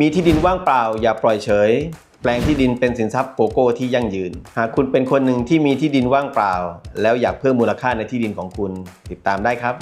มีที่ดินว่างเปล่าอย่าปล่อยเฉย แปลงที่ดินเป็นสินทรัพย์โกโก้ที่ยั่งยืน หากคุณเป็นคนหนึ่งที่มีที่ดินว่างเปล่า แล้วอยากเพิ่มมูลค่าในที่ดินของคุณ ติดตามได้ครับ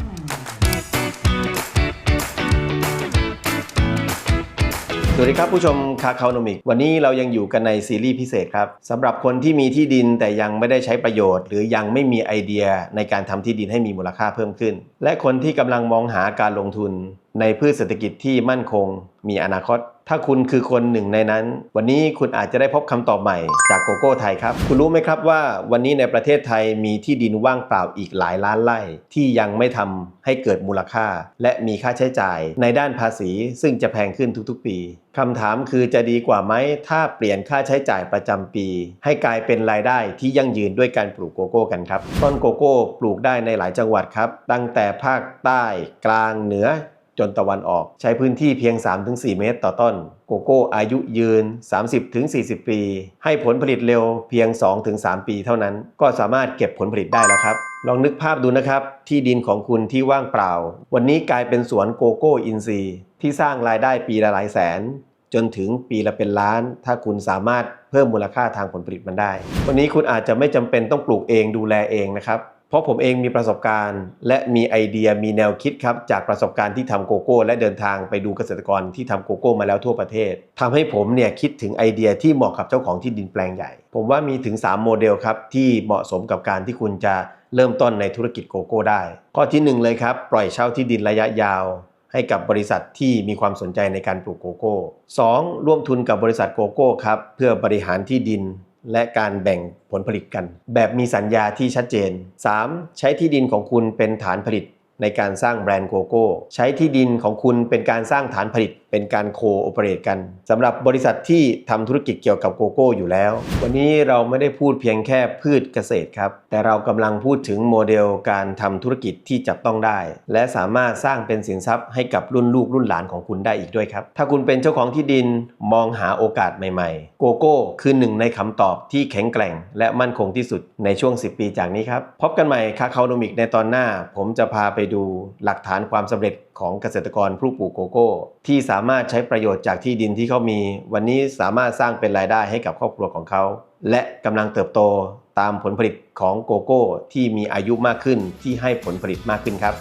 สวัสดีครับผู้ชมคาคาโนมิก วันนี้เรายังอยู่กันในซีรีส์พิเศษครับสำหรับคนที่มีที่ดินแต่ยังไม่ได้ใช้ประโยชน์ หรือยังไม่มีไอเดียในการทำที่ดินให้มีมูลค่าเพิ่มขึ้น และคนที่กำลังมองหาการลงทุน ในพืชเศรษฐกิจที่มั่นคงมีอนาคต ถ้าคุณคือคนหนึ่งในนั้น วันนี้คุณอาจจะได้พบคำตอบใหม่จากโกโก้ไทยครับ คุณรู้ไหมครับว่าวันนี้ในประเทศไทยมีที่ดินว่างเปล่าอีกหลายล้านไร่ที่ยังไม่ทำให้เกิดมูลค่า และมีค่าใช้จ่าย ในด้านภาษีซึ่งจะแพงขึ้นทุกๆ ปีคำถามคือจะดีกว่าไหมถ้าเปลี่ยนค่าใช้จ่ายประจำปี ให้กลายเป็นรายได้ที่ยั่งยืนด้วยการปลูกโกโก้กันครับ ต้นโกโก้ปลูกได้ในหลายจังหวัดครับ ตั้งแต่ภาคใต้กลางเหนือ จนตะวันออก ใช้พื้นที่เพียง 3-4 เมตรต่อต้น โกโก้อายุยืน 30-40 ปี ให้ผลผลิตเร็วเพียง 2-3 ปีเท่านั้น ก็สามารถเก็บผลผลิตได้แล้วครับลองนึกภาพดูนะครับ ที่ดินของคุณที่ว่างเปล่า วันนี้กลายเป็นสวนโกโก้อินทรีย์ ที่สร้างรายได้ปีละหลายแสน จนถึงปีละเป็นล้าน ถ้าคุณสามารถเพิ่มมูลค่าทางผลผลิตมันได้ วันนี้คุณอาจจะไม่จำเป็นต้องปลูกเองดูแลเองนะครับ เพราะผมเองมีประสบการณ์ และมีไอเดียมีแนวคิดครับจากประสบการณ์ที่ทำโกโก้ และเดินทางไปดูเกษตรกรที่ทำโกโก้มาแล้วทั่วประเทศทำให้ผมเนี่ยคิดถึงไอเดียที่เหมาะกับเจ้าของที่ดินแปลงใหญ่ ผมว่ามีถึง 3 โมเดลครับที่เหมาะสมกับการที่คุณจะเริ่มต้นในธุรกิจโกโก้ได้ ข้อทีหนึ่1 เลยครับ ปล่อยเช่าที่ดินระยะยาว ให้กับบริษัทที่มีความสนใจในการปลูกโกโก้ 2. ร่วมทุนกับบริษัทโกโก้ครับเพื่อบริหารที่ดิน และการแบ่งผลผลิตกัน แบบมีสัญญาที่ชัดเจน 3. ใช้ที่ดินของคุณเป็นฐานผลิตในการสร้างแบรนด์โกโก้ ใช้ที่ดินของคุณเป็นการสร้างฐานผลิต เป็นการโคโอเปเรตกันสำหรับบริษัทที่ทำธุรกิจเกี่ยวกับโกโก้อยู่แล้ว วันนี้เราไม่ได้พูดเพียงแค่พืชเกษตรครับ แต่เรากำลังพูดถึงโมเดลการทำธุรกิจที่จับต้องได้ และสามารถสร้างเป็นสินทรัพย์ให้กับรุ่นลูกรุ่นหลานของคุณได้อีกด้วยครับ ถ้าคุณเป็นเจ้าของที่ดินมองหาโอกาสใหม่ๆ โกโก้คือหนึ่งในคำตอบที่แข็งแกร่ง และมั่นคงที่สุดในช่วง 10 ปีจากนี้ครับพบกันใหม่คาคาโนมิกในตอนหน้า ผมจะพาไปดูหลักฐานความสำเร็จของเกษตรกรผู้ปลูกโกโก้ ที่สามารถใช้ประโยชน์จากที่ดินที่เขามี วันนี้สามารถสร้างเป็นรายได้ให้กับครอบครัวของเขา และกำลังเติบโตตามผลผลิตของโกโก้ที่มีอายุมากขึ้นที่ให้ผลผลิตมากขึ้นครับ